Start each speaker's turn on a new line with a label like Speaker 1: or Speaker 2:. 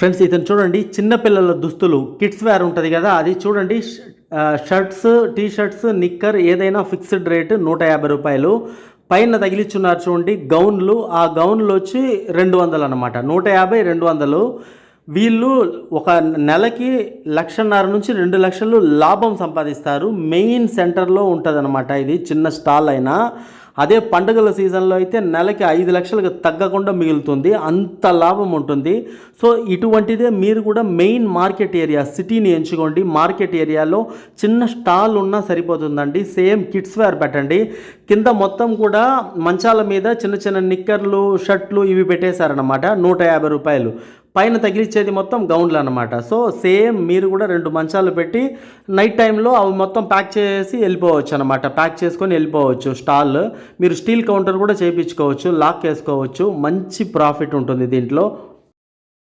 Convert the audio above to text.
Speaker 1: Friends ఇతను చూడండి చిన్నపిల్లల దుస్తులు కిడ్స్ వేర్ ఉంటుంది కదా అది చూడండి షర్ట్స్ టీ షర్ట్స్ నిక్కర్ ఏదైనా ఫిక్స్డ్ రేటు నూట యాభై రూపాయలు. పైన తగిలిచ్చున్నారు చూడండి గౌన్లు ఆ గౌన్లు వచ్చి రెండు వందలు అనమాట నూట యాభై రెండు వందలు. వీళ్ళు ఒక నెలకి లక్షన్నర నుంచి రెండు లక్షలు లాభం సంపాదిస్తారు. మెయిన్ సెంటర్లో ఉంటుంది ఇది చిన్న స్టాల్ అయినా. అదే పండుగల సీజన్లో అయితే నెలకి ఐదు లక్షలకు తగ్గకుండా మిగులుతుంది అంత లాభం ఉంటుంది. సో ఇటువంటిదే మీరు కూడా మెయిన్ మార్కెట్ ఏరియా సిటీని ఎంచుకోండి. మార్కెట్ ఏరియాలో చిన్న స్టాల్ ఉన్నా సరిపోతుందండి. సేమ్ కిడ్స్ వేర్ పెట్టండి. కింద మొత్తం కూడా మంచాల మీద చిన్న చిన్న నిక్కర్లు షర్ట్లు ఇవి పెట్టేశారనమాట నూట యాభై రూపాయలు. పైన తగిలిచ్చేది మొత్తం గౌన్లు అనమాట సో సేమ్ మీరు కూడా రెండు మంచాలు పెట్టి నైట్ టైంలో అవి మొత్తం ప్యాక్ చేసి వెళ్ళిపోవచ్చు అనమాట ప్యాక్ చేసుకొని వెళ్ళిపోవచ్చు. స్టాల్ మీరు స్టీల్ కౌంటర్ కూడా చేయించుకోవచ్చు లాక్ వేసుకోవచ్చు. మంచి ప్రాఫిట్ ఉంటుంది దీంట్లో.